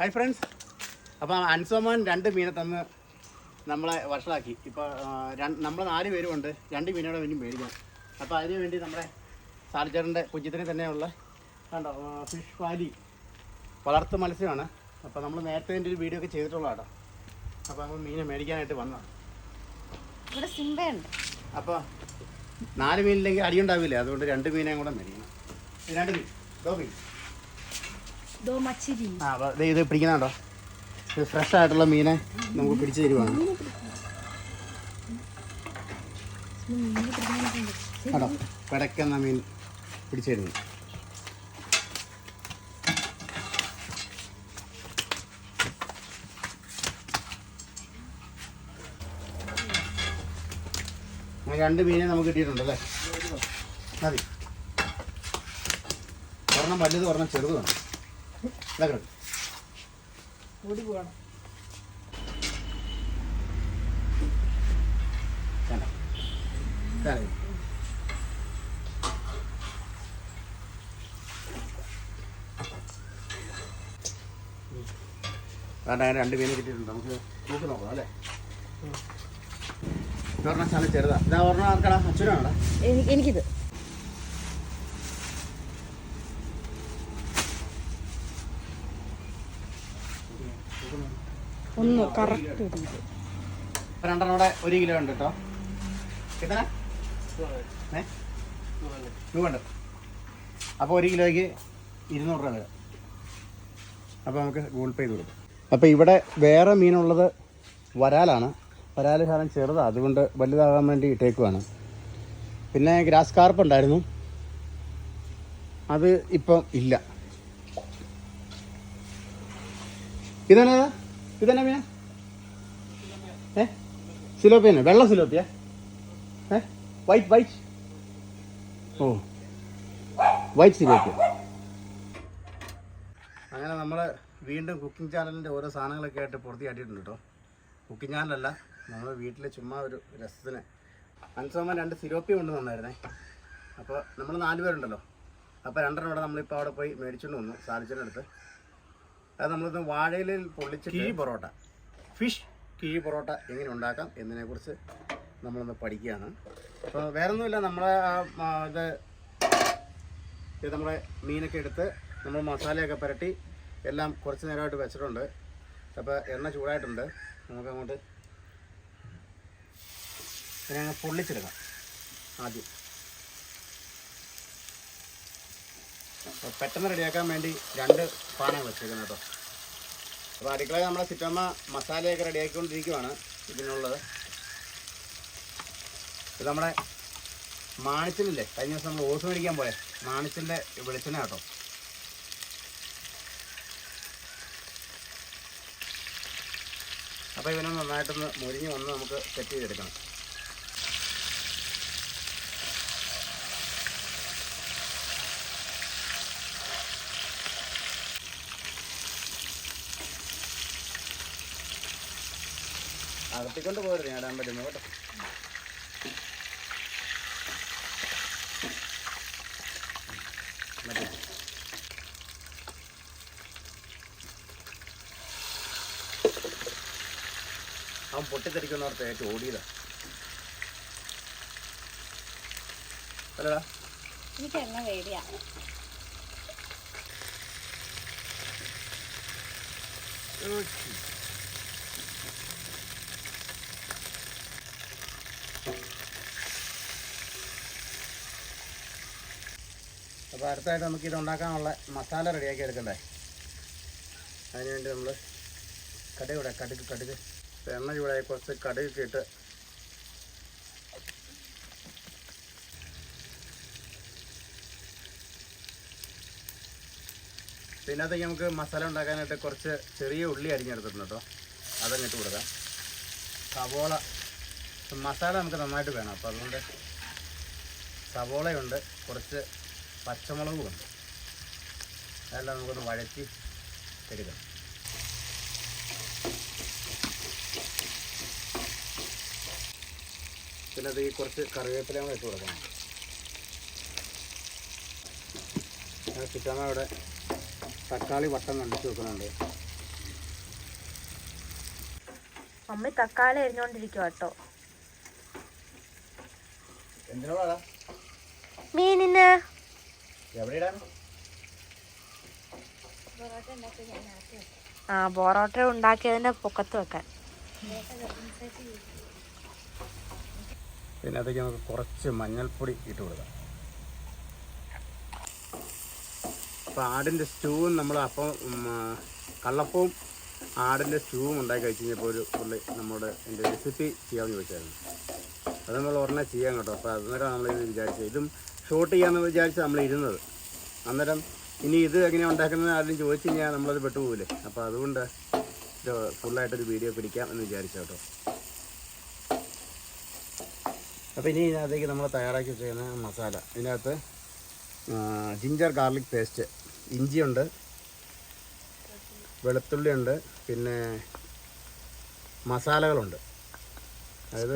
Hi friends അപ്പോൾ അൻസോമാൻ രണ്ട് മീനെ തന്ന് നമ്മളെ വഷളാക്കി. ഇപ്പോൾ നമ്മൾ നാല് പേരും ഉണ്ട് രണ്ട് മീനോടെ വേണ്ടി മേടിക്കണം അപ്പോൾ അതിന് വേണ്ടി നമ്മുടെ സാർജറിന്റെ കുഞ്ഞിത്തിന് തന്നെയുള്ള കണ്ടോ ഫിഷ് വാലി വളർത്തു മത്സ്യമാണ്. അപ്പോൾ നമ്മൾ നേരത്തെ എന്റെ ഒരു വീഡിയോ ഒക്കെ ചെയ്തിട്ടുള്ള കേട്ടോ അപ്പോൾ നമ്മൾ മീനെ മേടിക്കാനായിട്ട് വന്നതാണ്. ഇവിടെ സിംബയുണ്ട്. അപ്പോൾ നാല് മീനില്ലെങ്കിൽ അടിയുണ്ടാവില്ല? അതുകൊണ്ട് രണ്ട് മീനെയും കൂടെ മേടിക്കണം. രണ്ട് മീൻ. ഡോ മീൻ ദോ മച്ചിരി ആ അപ്പോൾ ദേ ഇത് പിടിക്കുന്നുണ്ടോ? ഇത് ഫ്രഷ് ആയിട്ടുള്ള മീനെ നമുക്ക് പിടിച്ചു തരുവാണ് പിടക്കുന്ന മീൻ പിടിച്ചു തരുന്നു. രണ്ട് മീനെ നമുക്ക് കിട്ടിയിട്ടുണ്ടല്ലേ മതി. ഒരെണ്ണം വലുത് ഒരെണ്ണം ചെറുതാണ്. ഓടി പോകണം. വേണ്ട. അങ്ങനെ രണ്ട് മീനെ കിട്ടിയിട്ടുണ്ട്. നമുക്ക് തൂക്കി നോക്കാം അല്ലേ? ചെറുതാ. ഇതാ ഒരെണ്ണം ആർക്കടാ? അച്ഛനാണോ എനിക്കിത്. ഒന്ന് കറക്റ്റ് രണ്ടെണ്ണം കൂടെ ഒരു കിലോ ഉണ്ട് കേട്ടോ എത്ര അപ്പൊ അപ്പോൾ ഒരു കിലോയ്ക്ക് ഇരുന്നൂറ് രൂപ വരാം. അപ്പോൾ നമുക്ക് ഗൂഗിൾ പേ ചെയ്ത് കൊടുക്കും. അപ്പോൾ ഇവിടെ വേറെ മീനുള്ളത് വരാലാണ്. വരാൽ ശാലം ചെറുതാണ് അതുകൊണ്ട് വലുതാകാൻ വേണ്ടി ഇട്ടേക്കുവാണ്. പിന്നെ ഗ്രാസ് കാർപ്പ് ഉണ്ടായിരുന്നു. അത് ഇപ്പം ഇല്ല. ഇതാണ് ഇതന്നെ മീന ഏ? സിലോപ്പിയനെ വെള്ള സിലോപ്പിയ? ഏ? വൈറ്റ് വൈറ്റ് ഓ. വൈറ്റ് സിലോപ്പിയ. അങ്ങനെ നമ്മൾ വീണ്ടും കുക്കിംഗ് ചാനലിന്റെ ഓരോ സാധനങ്ങളൊക്കെ ആയിട്ട് പൂർത്തിയാക്കിയിട്ടുണ്ട് കേട്ടോ കുക്കിംഗ് ചാനലല്ല നമ്മൾ വീട്ടിൽ ചുമ്മാ ഒരു രസത്തിന്. അൻസോമൻ രണ്ട് സിലോപ്പി കൊണ്ട് തന്നായിരുന്നേ. അപ്പോൾ നമ്മൾ നാല് പേരുണ്ടല്ലോ. അപ്പോൾ രണ്ടെണ്ണം ഇവിടെ നമ്മളിപ്പോൾ അവിടെ പോയി മേടിച്ചുകൊണ്ട് വന്നു സാധിച്ചതിനടുത്ത് അത് നമ്മളിന്ന് വാഴയിലിൽ പൊള്ളിച്ച് കിഴി പൊറോട്ട. ഫിഷ് കിഴി പൊറോട്ട എങ്ങനെ ഉണ്ടാക്കാം എന്നതിനെക്കുറിച്ച് നമ്മളൊന്ന് പഠിക്കുകയാണ്. അപ്പോൾ വേറെ ഒന്നുമില്ല നമ്മളെ ഇത് ഇത് നമ്മുടെ മീനൊക്കെ എടുത്ത് നമ്മൾ മസാലയൊക്കെ പുരട്ടി എല്ലാം കുറച്ച് നേരമായിട്ട് വെച്ചിട്ടുണ്ട്. അപ്പോൾ എണ്ണ ചൂടായിട്ടുണ്ട്. നമുക്ക് അങ്ങോട്ട് ഇതിനെ അങ്ങ് പൊള്ളിച്ചെടുക്കാം. ആദ്യം. പെട്ടെന്ന് റെഡിയാക്കാൻ വേണ്ടി രണ്ട് പാനാണ് വെച്ചേക്കുന്നത് കേട്ടോ. അപ്പോൾ അടുക്കളയിൽ നമ്മുടെ സിറ്റമ്മ മസാലയൊക്കെ റെഡിയാക്കിക്കൊണ്ടിരിക്കുവാണ് ഇതിനുള്ളത്. ഇത് നമ്മുടെ മാണിച്ചിലില്ലേ കഴിഞ്ഞ ദിവസം നമ്മൾ ഓസ് മേടിക്കാൻ പോയെ. മാണിച്ചിലിന്റെ വെളിച്ചെണ്ണ കേട്ടോ. അപ്പോൾ ഇവനെ നന്നായിട്ടൊന്ന് മുരിഞ്ഞ് വന്ന് നമുക്ക് സെറ്റ് ചെയ്തെടുക്കണം. അകത്തിക്കൊണ്ട് പോരുത് ഞാൻ ഇടാൻ പറ്റുന്നു കേട്ടോ. അവൻ പൊട്ടിത്തെറിക്കുന്നവർക്ക് ഏറ്റവും ഓടിയതാ. അല്ലടാ. അടുത്തായിട്ട് നമുക്ക് ഇത് ഉണ്ടാക്കാനുള്ള മസാല റെഡിയാക്കി എടുക്കണ്ടേ? അതിനുവേണ്ടി നമ്മൾ കടുക് ഇവിടെ കടുക് കടുക്. എണ്ണ ചൂടായി. കുറച്ച് കടുക് ഇട്ട് പിന്നത്തേക്ക് നമുക്ക് മസാല ഉണ്ടാക്കാനായിട്ട് കുറച്ച് ചെറിയ ഉള്ളി അരിഞ്ഞെടുത്തിട്ടുണ്ട് കേട്ടോ. അതങ്ങ് ഇട്ട് കൊടുക്കാം. സവോള. മസാല നമുക്ക് നന്നായിട്ട് വേണം. അപ്പോൾ അതുകൊണ്ട് സവോളയുണ്ട്. കുറച്ച് പച്ചമുളകുമുണ്ട് അതെല്ലാം നമുക്കൊന്ന് വഴറ്റി എടുക്കാം. പിന്നെ അത് ഈ കുറച്ച് കറിവേപ്പില കൂടെ ഇട്ട് കൊടുക്കണം. ചിക്കമ്മ ഇവിടെ തക്കാളി വട്ടം കണ്ടിച്ച് വെക്കുന്നുണ്ട്. മമ്മി തക്കാളി എരിഞ്ഞോണ്ടിരിക്കുക കേട്ടോ. എന്തിനാ ആ ബോറോട്ട ഉണ്ടാക്കിയതിന്റെ പൊക്കത്ത് വെക്കാൻ. പിന്നെ അതിലേക്ക് നമുക്ക് കുറച്ച് മഞ്ഞൾപ്പൊടി ഇട്ട് കൊടുക്കാം. അപ്പോൾ ആടിന്റെ സ്റ്റൂവും നമ്മൾ അപ്പം കള്ളപ്പവും ആടിന്റെ സ്റ്റൂവും ഉണ്ടാക്കി കഴിച്ച് കഴിഞ്ഞപ്പോൾ ഒരു പുള്ളി നമ്മുടെ എന്റെ റെസിപ്പി ചെയ്യാമെന്ന് ചോദിച്ചായിരുന്നു. അത് നമ്മൾ ഉടനെ ചെയ്യാൻ കേട്ടോ. അപ്പോൾ അന്നേരം നമ്മളിത് വിചാരിച്ചത് ഇതും ഷൂട്ട് ചെയ്യാമെന്ന് വിചാരിച്ച് നമ്മൾ ഇരുന്നത് അന്നേരം ഇനി ഇത് എങ്ങനെയാണ് ഉണ്ടാക്കുന്നത് ആരും ചോദിച്ചു കഴിഞ്ഞാൽ നമ്മളത് പെട്ടുപോകില്ലേ അപ്പോൾ അതുകൊണ്ട് ഇത് ഫുള്ളായിട്ടൊരു വീഡിയോ പിടിക്കാം എന്ന് വിചാരിച്ചു കേട്ടോ. അപ്പോൾ ഇനി ഇതിനകത്തേക്ക് നമ്മൾ തയ്യാറാക്കി വെച്ചിരിക്കുന്ന മസാല. ഇതിനകത്ത് ജിഞ്ചർ ഗാർലിക് പേസ്റ്റ് ഇഞ്ചിയുണ്ട് വെളുത്തുള്ളിയുണ്ട് പിന്നെ മസാലകളുണ്ട്. അതായത്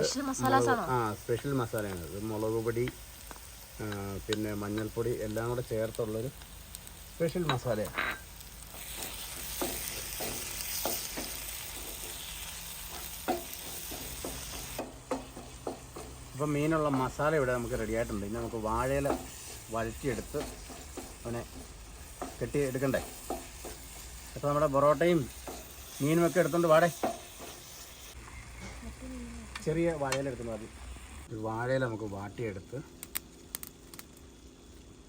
ആ സ്പെഷ്യൽ മസാലയാണ് ഇത് മുളക് പൊടി പിന്നെ മഞ്ഞൾപ്പൊടി എല്ലാം കൂടെ ചേർത്തുള്ളൊരു സ്പെഷ്യൽ മസാലയാണ് അപ്പം മീനുള്ള മസാല ഇവിടെ നമുക്ക് റെഡി ആയിട്ടുണ്ട്. ഇനി നമുക്ക് വാഴയില വഴറ്റിയെടുത്ത് അവനെ കെട്ടി എടുക്കണ്ടേ? അപ്പോൾ നമ്മുടെ പൊറോട്ടയും മീനും ഒക്കെ എടുത്തുകൊണ്ട് വാടേ. ചെറിയ വാഴയില എടുത്തുകൊണ്ട് മതി. വാഴയില നമുക്ക് വാട്ടിയെടുത്ത്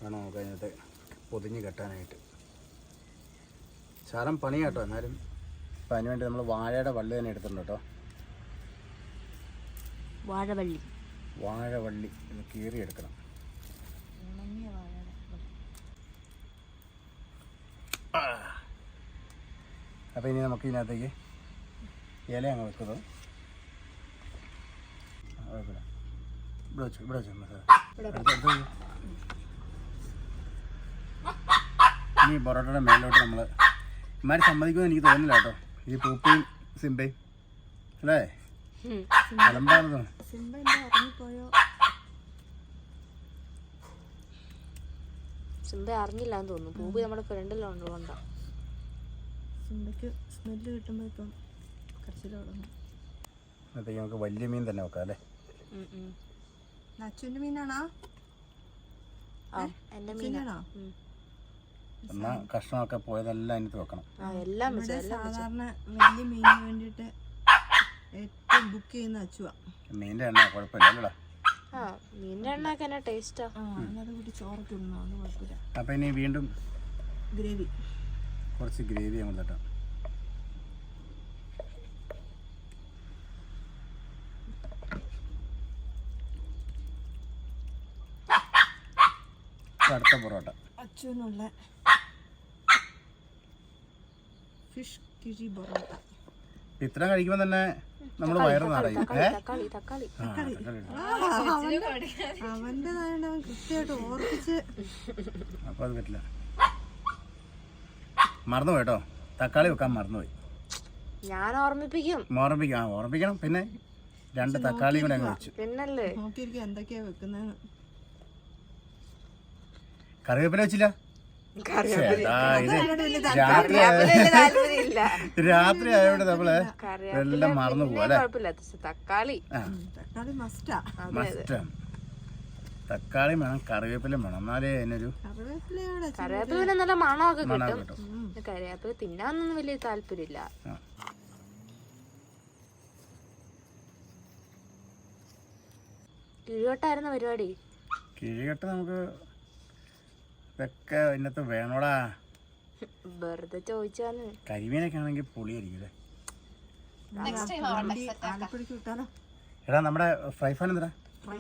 വേണം നമുക്ക് അതിനകത്ത് പൊതിഞ്ഞ് കെട്ടാനായിട്ട്. ശാലം പണി കേട്ടോ എന്നാലും അപ്പം അതിന് വേണ്ടി നമ്മൾ വാഴയുടെ വള്ളി തന്നെ എടുത്തിട്ടുണ്ട് കേട്ടോ. വാഴവള്ളി. വാഴവള്ളി ഇത് കീറിയെടുക്കണം അപ്പോൾ ഇനി നമുക്ക് ഇതിനകത്തേക്ക് ഇല അങ്ങ് വെക്കുന്നത്. ഇവിടെ വെച്ചു ഇവിടെ വെച്ചു സാർ. ഇനി പൊറോട്ടയുടെ മേലോട്ട് നമ്മൾ ഇമാര് സമ്മതിക്കുമെന്ന് എനിക്ക് തോന്നുന്നില്ല കേട്ടോ. ഈ പൂപ്പയും സിംബയും അല്ലേ? അലമ്പാണെന്ന് സിംബ അറിഞ്ഞില്ല എന്ന് തോന്നുന്നു. പൂപ്പ് നമ്മുടെ ഫ്രണ്ടിലുള്ളതുകൊണ്ടാ സിംബയ്ക്ക് സ്മെല്ല് കിട്ടുമ്പോൾ ഇപ്പം കരച്ചിൽ തുടങ്ങും അപ്പോഴത്തേക്ക് നമുക്ക് വലിയ മീൻ തന്നെ വെക്കാം അല്ലേ? അച്ഛന്റെ മീനാണോ? ആ എന്റെ ശരിയാണോ കഷ്ണമൊക്കെ പോയതെല്ലാം അതിനകത്ത് വെക്കണം ആ എല്ലാം സാധാരണ വലിയ മീനിന് വേണ്ടിയിട്ട് ഏറ്റവും ബുക്ക് ചെയ്യുന്ന അച്ചുവാ. മീനിന്റെ എണ്ണ കുഴപ്പമില്ല മീനിന്റെ എണ്ണയൊക്കെ എന്നാ ടേസ്റ്റാ ആ. അതിനകത്ത് കൂടി ചോറൊക്കെ ഇടണം അത് കുഴപ്പമില്ല. അപ്പോൾ ഇനി വീണ്ടും ഗ്രേവി. കുറച്ച് ഗ്രേവി നമ്മൾ തട്ടാം അടുത്ത പൊറോട്ട. അച്ചുവിനുള്ള ഫിഷ് കിഴി പൊറോട്ട ഇത്ര കഴിക്കുമ്പോൾ തന്നെ നമ്മൾ വയറ് നിറയും. അവന്റെ തക്കാളി തക്കാളി. തക്കാളി അവൻ കൃത്യമായിട്ട് ഓർപ്പിച്ച് അത് പറ്റില്ല. തക്കാളി വെക്കാൻ മറന്നുപോയി. ഞാൻ ഓർമ്മിപ്പിക്കും. ഓർമ്മിപ്പിക്കണം ആ ഓർമ്മിക്കണം പിന്നെ രണ്ട് തക്കാളിയും കൂടെ അങ്ങ് വെച്ചു. പിന്നല്ലേ? നോക്കിയിരിക്കുക എന്തൊക്കെയാ വെക്കുന്നത്. കറിവേപ്പില വെച്ചില്ല? രാത്രി ആയതുകൊണ്ട് നമ്മൾ എല്ലാം മറന്നു പോലെ തക്കാളി. ആ. തക്കാളി തക്കാളി വേണം കറിവേപ്പില വേണം. എന്നാലേ അതിനൊരു കറിവേപ്പില നല്ല മണമൊക്കെ കിട്ടും. കറിവേപ്പില തിന്നാനൊന്നും വലിയ താല്പര്യമില്ല. ആ. പരിപാടി? കിഴികെട്ട് നമുക്ക് ഇതൊക്കെ അതിനകത്ത് വേണോടാ. വെറുതെ ചോദിച്ചാന്ന്. കരിമീനൊക്കെ ആണെങ്കിൽ പൊളിയായിരിക്കും എടാ നമ്മുടെ ഫ്രൈ പാൻ എന്താ ഫ്രൈ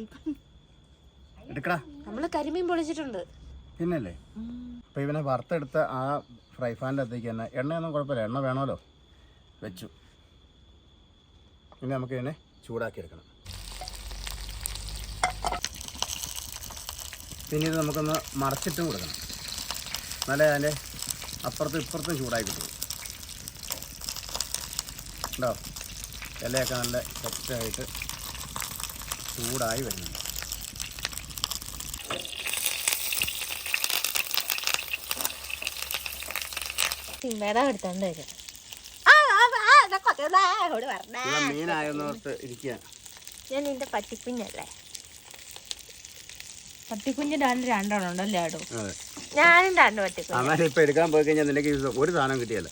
എടുക്കടാ. നമ്മൾ കരിമീൻ പൊളിച്ചിട്ടുണ്ട്. പിന്നല്ലേ? അപ്പോൾ ഇവനെ വറുത്തെടുത്ത ആ ഫ്രൈ പാനിന്റെ അകത്തേക്ക് തന്നെ എണ്ണയൊന്നും കുഴപ്പമില്ല. എണ്ണ വേണമല്ലോ. വെച്ചു. ഇനി നമുക്ക് ഇതിനെ ചൂടാക്കി എടുക്കണം പിന്നെ ഇത് നമുക്കൊന്ന് മറച്ചിട്ടും കൊടുക്കണം. എന്നാലേ അതിന്റെ അപ്പുറത്തും ഇപ്പുറത്തും ചൂടായി കിട്ടും. ഉണ്ടോ ഇലയൊക്കെ നല്ല സെറ്റായിട്ട് ചൂടായി വരുന്നുണ്ട്. എടുത്തോണ്ട് വരും. ഇരിക്കുക ഞാൻ നിന്റെ പട്ടിക്കുഞ്ഞല്ലേ പട്ടിക്കുഞ്ഞിന്റെ അതിന് രണ്ടെണ്ണം ഉണ്ടല്ലേ ആടോ? അതെ. ഞാനും രണ്ട് പട്ടിക്കുഞ്ഞ്. അന്നാലും ഇപ്പൊ എടുക്കാൻ പോയി കഴിഞ്ഞാൽ നിനക്ക് ഇത് ഒരു സാധനം കിട്ടിയല്ല.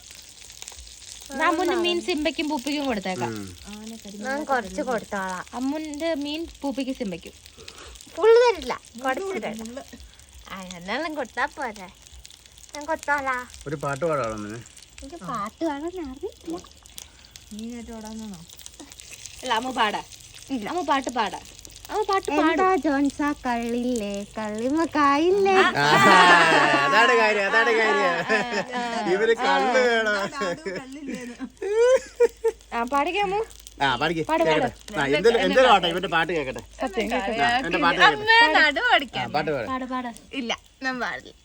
അമ്മുന്റെ മീൻ സിമ്പയ്ക്കും പൂപ്പിക്കും കൊടുത്തേക്കാം. ഞാൻ കുറച്ച് കൊടുത്തോളാം. അമ്മുന്റെ മീൻ പൂപ്പിക്കും സിമ്പയ്ക്കും. ഫുള്ള് തരില്ല. കുറച്ച് ആ കൊടുത്താ പോരെ. ഞാൻ കൊടുത്തോളാ. ഒരു പാട്ട് പാടാണോ എനിക്ക് പാട്ട് പാടാൻ അറിയില്ല മീനായിട്ട് ഓടാന്നാണോ അല്ല അമ്മ പാടാ. അമ്മ പാട്ട് പാടും. എന്താ ജോൺസ കള്ളില്ലേ കള്ളിമ കായില്ലേ അതാണ് കാര്യം അതാണ് കാര്യം ഇവർ കള്ള് വേണം ആ പാടിക്കാമോ പാടിക്ക് ആട്ടെ ഇവന്റെ പാട്ട് കേക്കട്ടെ എന്റെ പാട്ട് കേക്കട്ടെ പാട് ഇല്ല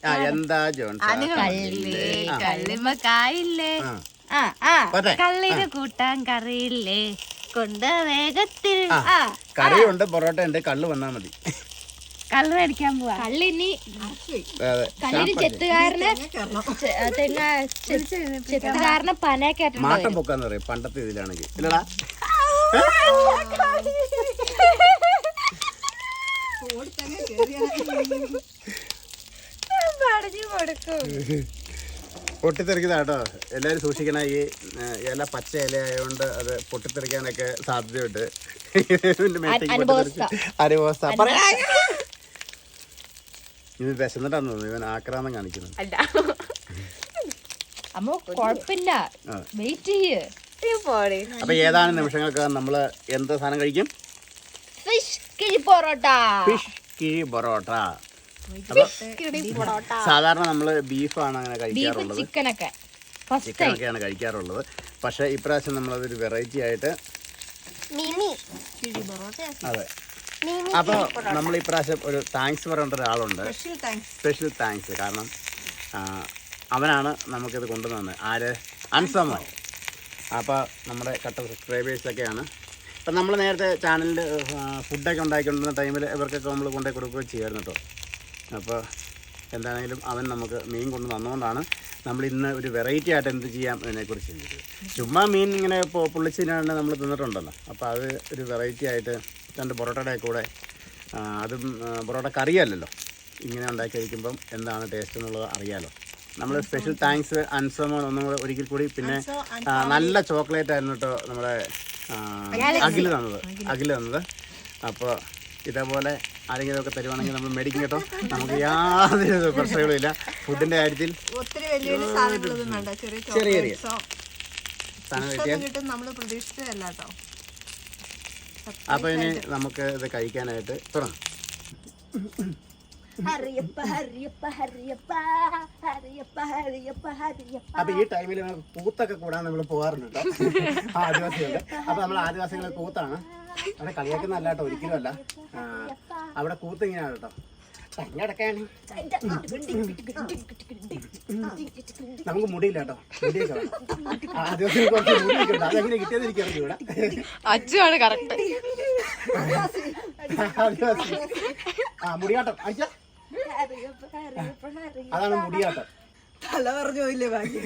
ആ എന്താ ജോൺസ് കള്ളില്ലേ കള്ളിമ കായില്ലേ കള്ളിന് കൂട്ടാൻ കറിയില്ലേ കൊണ്ട് വേഗത്തിൽ. ആ കറിയുണ്ട് പൊറോട്ട ഉണ്ട് കള്ള് വന്നാ മതി. കള്ള് മേടിക്കാൻ പോവാ. കള്ളിനി അതെ കള്ളിന് ചെത്തുകാരന് ചെത്തുകാരന് പനയൊക്കെ മാട്ടം പൊക്കാന്ന് പറയും പണ്ടത്തെ ഇതിലാണെങ്കിൽ ഇല്ലടാ. പടഞ്ഞു കൊടുക്കും. പൊട്ടിത്തെറിക്കുന്ന കേട്ടോ എല്ലാവരും സൂക്ഷിക്കണം. ഈ ഇല പച്ച ഇല ആയതുകൊണ്ട് അത് പൊട്ടിത്തെറിക്കാനൊക്കെ സാധ്യതയുണ്ട്. അനുഭവസ്ഥ. പറയാ ഇത് വിശന്നിട്ടാന്ന് തോന്നുന്നു. ഇവൻ ആക്രാന്തം കാണിക്കുന്നു. അല്ല. അമ്മ വെയിറ്റ് ചെയ്യ്. അപ്പൊ ഏതാനും നിമിഷങ്ങൾക്ക് നമ്മൾ എന്ത് സാധനം കഴിക്കും? ഫിഷ് കിഴി പൊറോട്ട. ഫിഷ് കിഴി പൊറോട്ട. സാധാരണ നമ്മൾ ബീഫാണ് അങ്ങനെ ബീഫ് കഴിക്കാറുള്ളത്. ചിക്കനൊക്കെ. ചിക്കനൊക്കെയാണ് കഴിക്കാറുള്ളത്. പക്ഷേ ഇപ്രാവശ്യം നമ്മളതൊരു വെറൈറ്റി ആയിട്ട് അതെ. അപ്പൊ അപ്പോൾ നമ്മൾ ഇപ്രാവശ്യം ഒരു താങ്ക്സ് പറയേണ്ട ഒരാളുണ്ട്. സ്പെഷ്യൽ താങ്ക്സ് സ്പെഷ്യൽ താങ്ക്സ് കാരണം അവനാണ് നമുക്കിത് കൊണ്ടുവന്നത്. ആര്? അൻസമോൻ അപ്പോൾ നമ്മുടെ കട്ട സബ്സ്ക്രൈബേഴ്സൊക്കെയാണ് ഇപ്പം നമ്മൾ നേരത്തെ ചാനലിൽ ഫുഡൊക്കെ ഉണ്ടാക്കിക്കൊണ്ടിരുന്ന ടൈമിൽ ഇവർക്കൊക്കെ നമ്മൾ കൊണ്ടുപോയി കൊടുക്കുകയും ചെയ്യുമായിരുന്നു കേട്ടോ അപ്പോൾ എന്താണെങ്കിലും അവൻ നമുക്ക് മീൻ കൊണ്ട് വന്നുകൊണ്ടാണ് നമ്മൾ ഇന്ന് ഒരു വെറൈറ്റി ആയിട്ട് എന്ത് ചെയ്യാം അതിനെക്കുറിച്ച് ചിന്തിച്ചത് ചുമ്മാ മീൻ ഇങ്ങനെ ഇപ്പോൾ പുള്ളിച്ചിനാണ് നമ്മൾ തിന്നിട്ടുണ്ടല്ലോ. അപ്പോൾ അത് ഒരു വെറൈറ്റി ആയിട്ട് രണ്ട് പൊറോട്ടയുടെ കൂടെ അതും പൊറോട്ട കറിയല്ലല്ലോ ഇങ്ങനെ ഉണ്ടാക്കി കഴിക്കുമ്പം എന്താണ് ടേസ്റ്റ് എന്നുള്ളത് അറിയാലോ. നമ്മൾ സ്പെഷ്യൽ താങ്ക്സ് അൻസമോൻ ഒന്നും കൂടെ ഒരിക്കൽ കൂടി പിന്നെ നല്ല ചോക്ലേറ്റ് ആയിരുന്നു കേട്ടോ നമ്മുടെ അഖിൽ. തന്നത്. അഖിൽ. തന്നത്. അപ്പോൾ ഇതേപോലെ ആരെങ്കിലും ഒക്കെ തരുവാണെങ്കിൽ നമ്മൾ മേടിക്കും കേട്ടോ. നമുക്ക് യാതൊരു പ്രശ്നങ്ങളും ഇല്ല. ഫുഡിന്റെ കാര്യത്തിൽ ഒത്തിരി വലിയ വലിയ സാധനങ്ങളൊന്നും വേണ്ട. ചെറിയ ചെറിയ ചെറിയ. ചോക്ലേറ്റ്സോ സാധനം കിട്ടിയാൽ കിട്ടും നമ്മൾ പ്രതീക്ഷിച്ചതല്ല കേട്ടോ. അപ്പോൾ ഇനി നമുക്ക് ഇത് കഴിക്കാനായിട്ട് തുടങ്ങാം. അപ്പൊ ഈ ടൈമിൽ കൂത്തൊക്കെ കൂടാൻ നമ്മൾ പോകാറുണ്ട് കേട്ടോ. ആദിവാസികളുടെ. അപ്പൊ നമ്മൾ ആദിവാസികളെ കൂത്താണ്. അവിടെ കളിയാക്കുന്നല്ല കേട്ടോ ഒരിക്കലും അല്ല. അവിടെ കൂത്ത് ഇങ്ങനെയാണ് കേട്ടോ തങ്ങടക്കാണ് നമുക്ക് മുടിയില്ല കേട്ടോ. മുടിയൊക്കെ വേണം. ദിവസം കുറച്ച് മുടിയൊക്കെ ഉണ്ട്. അതെങ്ങനെ കിട്ടിയത് എനിക്കറിഞ്ഞു ഇവിടെ. അച്ഛനാണ് കറക്റ്റ് ആദിവാസി ആ മുടിയാട്ടം. അച്ഛ അതാണ് മുടിയാട്ടം. തല പറഞ്ഞു പോയില്ലേ ബാക്കി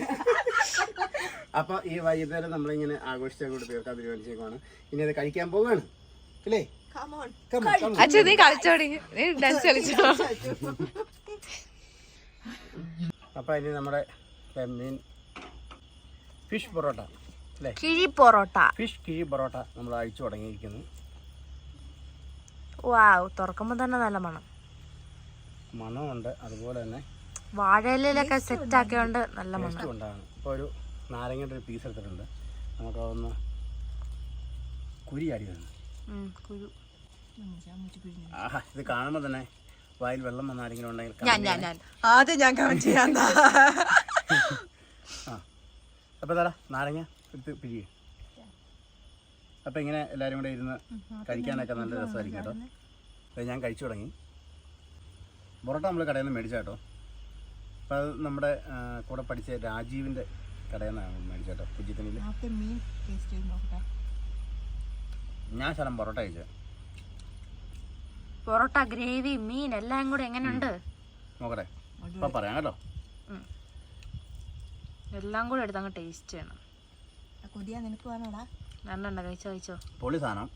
അപ്പൊ ഈ വൈകുന്നേരം നമ്മളിങ്ങനെ ആഘോഷിച്ചാൽ കൂടെ തീർക്കാൻ തീരുമാനിച്ചേക്കാണ് ഇനി അത് കഴിക്കാൻ പോവുകയാണ് അല്ലേ? നീ കളിച്ചോടി നീ ഡാൻസ് കളിച്ചോ? അപ്പൊ ഇനി നമ്മുടെ മീൻ ഫിഷ് പൊറോട്ട അല്ലേ? കിഴി പൊറോട്ട. ഫിഷ് കിഴി പൊറോട്ട നമ്മൾ അഴിച്ചു തുടങ്ങിയിരിക്കുന്നു. വാവ് തുറക്കുമ്പോ തന്നെ നല്ല മണം. മണമുണ്ട്. അതുപോലെ തന്നെ വാഴയിലൊക്കെ സെറ്റ് ആക്കിയോണ്ട് നല്ല മണം. ഉണ്ടാകും. ഇപ്പോൾ ഒരു നാരങ്ങയുടെ ഒരു പീസ് എടുത്തിട്ടുണ്ട്. നമുക്കതൊന്ന് കുരി അടി വരുന്നു കുരു. ആഹാ ഇത് കാണുമ്പോൾ തന്നെ വായിൽ വെള്ളം വന്ന ആരെങ്കിലും ഉണ്ടെങ്കിൽ ആദ്യം ഞാൻ കമന്റ് ആ അപ്പോൾ തടാ നാരങ്ങ എടുത്ത് പിഴിയേ. അപ്പോൾ ഇങ്ങനെ എല്ലാരും കൂടെ ഇരുന്ന് കഴിക്കാനൊക്കെ നല്ല രസമായിരിക്കും കേട്ടോ. അപ്പോൾ ഞാൻ കഴിച്ചു തുടങ്ങി. പൊറോട്ട നമ്മൾ കടയിൽ നിന്ന് മേടിച്ചാട്ടോ അപ്പോൾ അത് നമ്മുടെ കൂടെ പഠിച്ച രാജീവിന്റെ കടയിൽ നിന്നാണ് മീൻ ടേസ്റ്റ് ചെയ്ത് നോക്കട്ടെ? ഞാൻ ശലം പൊറോട്ട കഴിച്ചത്. പൊറോട്ട ഗ്രേവി മീൻ എല്ലാം കൂടെ എങ്ങനെയുണ്ട്? നോക്കട്ടെ. ഇപ്പൊ പറയാം കേട്ടോ. എല്ലാം കൂടെ എടുത്ത് അങ്ങ് ടേസ്റ്റ് ചെയ്യണം. കൊതിയാ നിനക്ക് വേണോടാ? രണ്ടെണ്ണ കഴിച്ചോ കഴിച്ചോ? പൊളി സാധനം.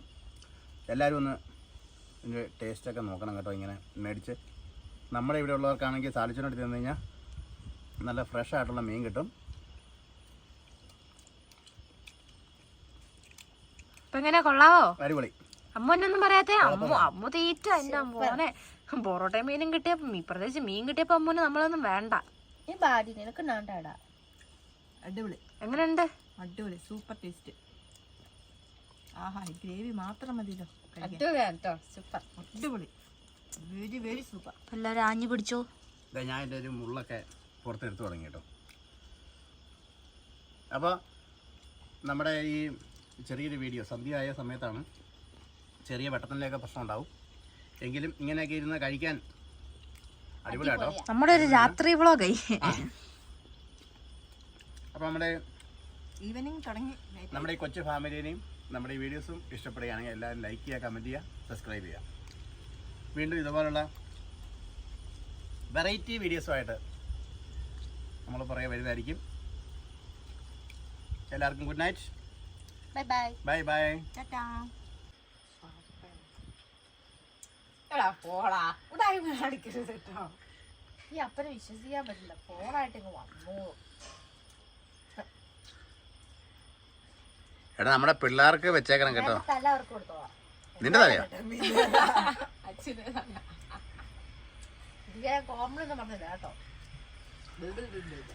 എല്ലാവരും ഒന്ന് ഇതിന്റെ ടേസ്റ്റൊക്കെ നോക്കണം കേട്ടോ ഇങ്ങനെ മേടിച്ച്. നമ്മുടെ ഇവിടെ ഉള്ളവർക്കാണെങ്കിൽ സാലിച്ചോനോട് തന്നു കഴിഞ്ഞാൽ നല്ല ഫ്രഷ് ആയിട്ടുള്ള മീൻ കിട്ടും. ഇപ്പൊ എങ്ങനെയാ കൊള്ളാവോ? അടിപൊളി. അമ്മൂന്നൊന്നും പറയാത്തെ? അമ്മ അമ്മ തീറ്റ എന്റെ മോനെ. പൊറോട്ടയും മീനും കിട്ടിയപ്പോ മീ പ്രത്യേകിച്ച് മീൻ കിട്ടിയപ്പോ അമ്മൂന് നമ്മളൊന്നും വേണ്ട. അടിപൊളി. എങ്ങനെയുണ്ട്? അടിപൊളി. Super taste. ആഹാ ഈ ഗ്രേവി മാത്രം മതിയല്ലോ. സൂപ്പർ. അടിപൊളി. Very very super. എല്ലാവരും ആഞ്ഞു പിടിച്ചോ? ഞാൻ എന്റെ ഒരു മുള്ളൊക്കെ പുറത്തെടുത്ത് തുടങ്ങി കേട്ടോ. അപ്പോൾ നമ്മുടെ ഈ ചെറിയൊരു വീഡിയോ സന്ധ്യ ആയ സമയത്താണ് ചെറിയ വെട്ടത്തിന്റെയൊക്കെ പ്രശ്നം ഉണ്ടാവും. എങ്കിലും ഇങ്ങനെയൊക്കെ ഇരുന്ന് കഴിക്കാൻ അടിപൊളിയാട്ടോ നമ്മുടെ ഒരു രാത്രി വ്ളോഗായി അപ്പോൾ നമ്മുടെ ഈവനിങ് തുടങ്ങി. നമ്മുടെ ഈ കൊച്ചു ഫാമിലിനെയും നമ്മുടെ ഈ വീഡിയോസും ഇഷ്ടപ്പെടുകയാണെങ്കിൽ എല്ലാവരും ലൈക്ക് ചെയ്യുക കമന്റ് ചെയ്യുക സബ്സ്ക്രൈബ് ചെയ്യുക. വീണ്ടും ഇതുപോലുള്ള വെറൈറ്റി വീഡിയോസുമായിട്ട് നമ്മൾ പുറകെ വരുന്നതായിരിക്കും. എല്ലാവർക്കും good night bye bye bye bye tata എടാ പോളാ ഉടായി കാണിക്കരുത് കേട്ടോ. ഈ അപ്പനെ വിശ്വസിക്കാൻ പറ്റില്ല. ഫോണായിട്ട് ഇങ്ങ് വന്നു. എടാ നമ്മുടെ പിള്ളേർക്ക് വെച്ചേക്കണം കേട്ടോ. തല അവർക്ക് കൊടുത്തോളാം നിന്റെ തലയോ? അച്ഛന് കോമഡി ഒന്നും പറഞ്ഞില്ല കേട്ടോ.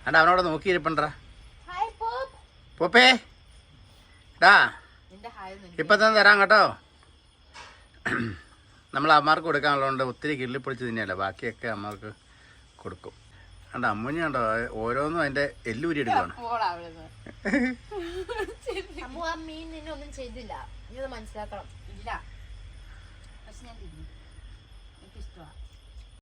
അണ്ട അവനോട് നോക്കിയിരിപ്പണ്ടാ പോപ്പേ. ഡാ ഇപ്പൊ തന്നെ തരാം കേട്ടോ. നമ്മൾ അമ്മമാർക്ക് കൊടുക്കാനുള്ളതുകൊണ്ട് ഒത്തിരി കിള്ളിപ്പൊളിച്ച് തന്നെയല്ല ബാക്കിയൊക്കെ അമ്മമാർക്ക് കൊടുക്കും. കണ്ട അമ്മുഞ്ഞ കണ്ടോ ഓരോന്നും അതിന്റെ എല്ലുരി എടുക്കാണ് അമ്മ മീൻ ചെയ്തില്ല. നീ മനസ്സിലാക്കണം.